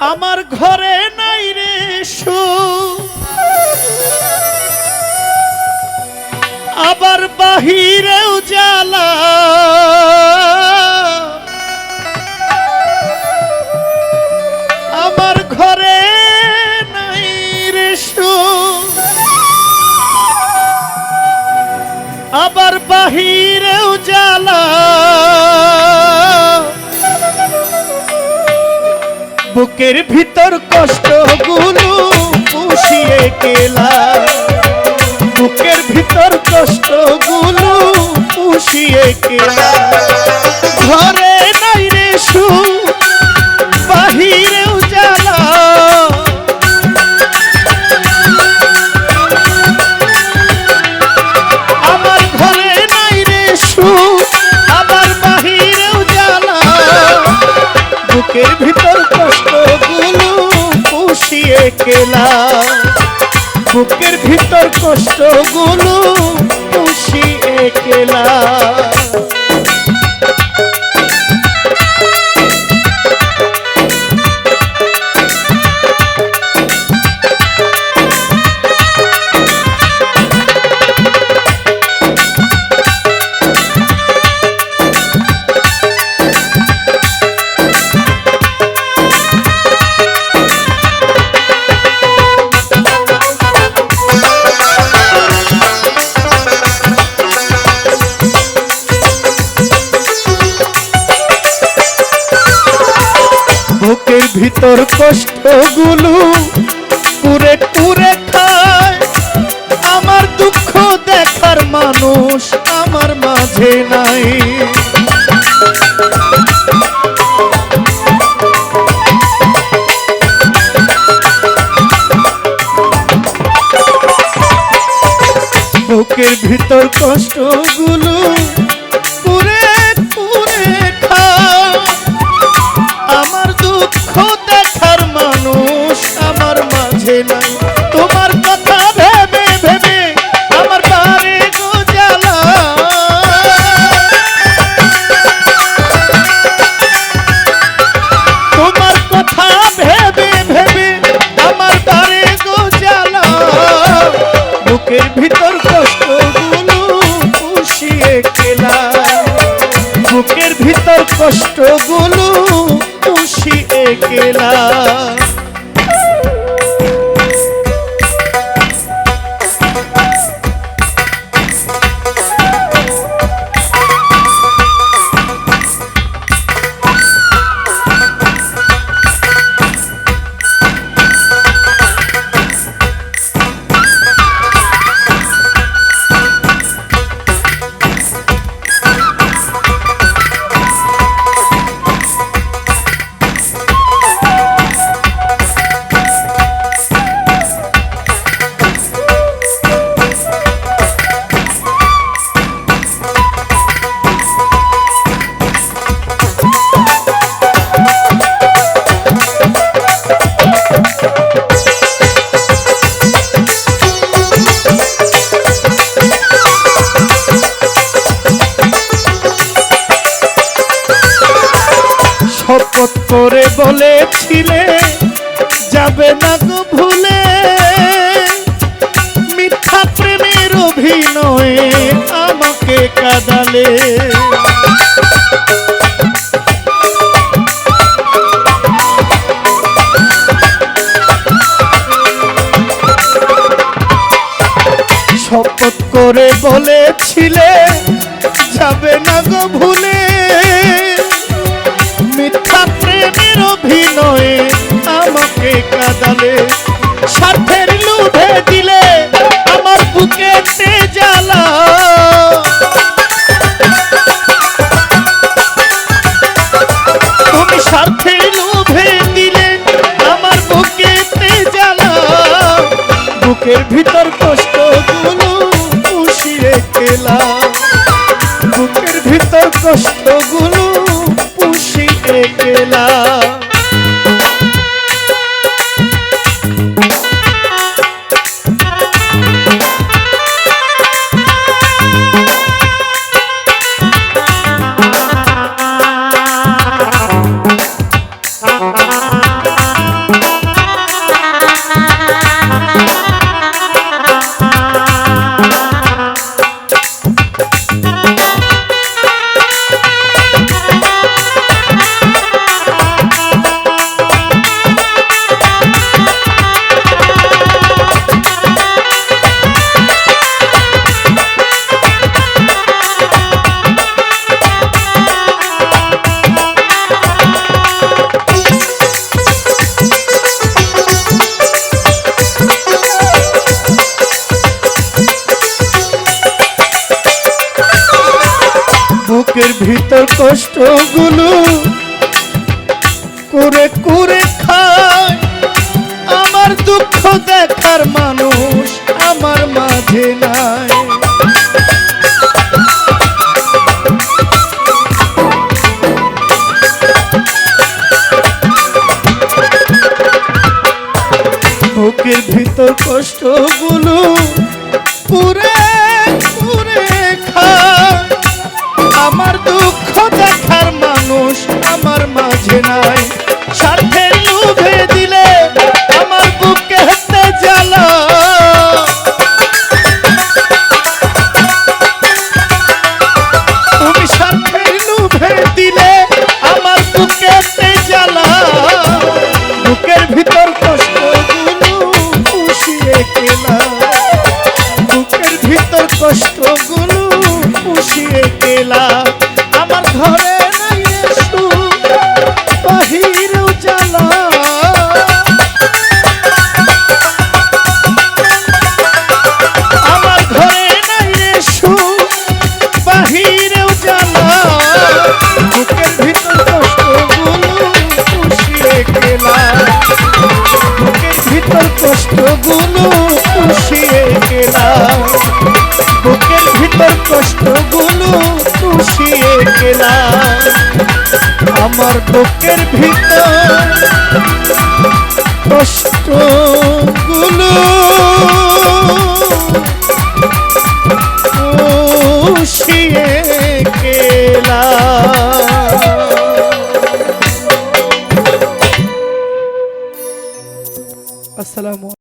আমার ঘরে নাই রে সু। আবার বাহিরেও জ্বালা। আমার ঘরে নাই রে সু। আবার বাহিরেও জ্বালা। বুকের ভিতর কষ্টগুলো পুষিয়ে গেলা বুকের ভিতর কষ্টগুলো পুষিয়ে গেলা ঘরে নাই রে সু বাহিরেও আমার ঘরে নাই রে সু আবার বাহিরেও জ্বালা। বুকের ভিতর কষ্টগুলো পুষিয়ে কেলা বুকের ভিতর কষ্টগুলো খুশি পুষিয়ে ভিতর কষ্টগুলো পুরে পুরে খায়। আমার দুঃখ দেখার মানুষ আমার মাঝে নাই। বুকের ভিতর কষ্টগুলো কষ্টগুলো খুশি গেলা করে বলেছিলে, যাবে না গো ভুলে। মিথ্যা প্রেমের অভিনয়ে আমাকে কাদালে। শপথ করে বলেছিলে, যাবে না গো ভুলে। অভিনয়ে আমাকে কাদালে, স্বার্থের লুভে দিলে আমার বুকে জ্বালা তুমি স্বার্থের লোভে দিলে আমার বুকে জ্বালা বুকের ভিতর কষ্টগুলো পুষিয়ে খেলা বুকের ভিতর কষ্টগুলো পুষিয়ে গেলা বুকের ভিতর কষ্টগুলো করে করে খায়। আমার দুঃখ দেখার মানুষ আমার মাঝে নাই। বুকের ভিতর কষ্টগুলো ভিতর কষ্টগুলো পুষিয়ে আমার বুকের ভিতর কষ্টগুলো গুলো